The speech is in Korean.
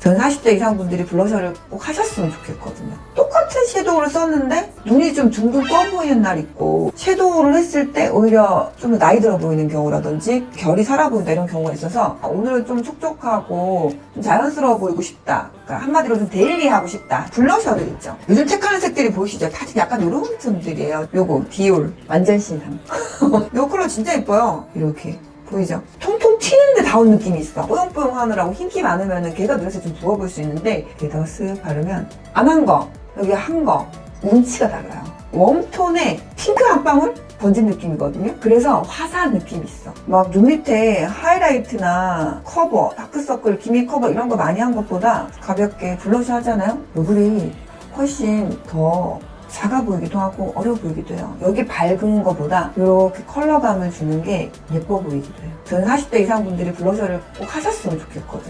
저는 40대 이상 분들이 블러셔를 꼭 하셨으면 좋겠거든요. 똑같은 섀도우를 썼는데 눈이 좀 둥둥 떠 보이는 날 있고 섀도우를 했을 때 오히려 좀더 나이 들어 보이는 경우라든지 결이 살아 보인다 이런 경우가 있어서 아, 오늘은 좀 촉촉하고 좀 자연스러워 보이고 싶다. 그러니까 한마디로 좀 데일리하고 싶다. 블러셔들 있죠. 요즘 택하는 색들이 보이시죠? 다 약간 이런 톤들이에요. 요거 디올 완전 신상. 요 컬러 진짜 예뻐요. 이렇게. 보이죠? 다운 느낌이 있어. 뽀용뽀용 하느라고 흰기 많으면 걔가 눈에서 좀 부어 보일 수 있는데 여기다가 쓱 바르면 안 한 거, 여기 한 거, 운치가 달라요. 웜톤에 핑크 한 방울 번진 느낌이거든요. 그래서 화사한 느낌이 있어. 막 눈 밑에 하이라이트나 커버, 다크서클, 기미 커버 이런 거 많이 한 것보다 가볍게 블러셔 하잖아요? 얼굴이 훨씬 더 작아 보이기도 하고 어려 보이기도 해요. 여기 밝은 거보다 이렇게 컬러감을 주는 게 예뻐 보이기도 해요. 저는 40대 이상 분들이 블러셔를 꼭 하셨으면 좋겠거든요.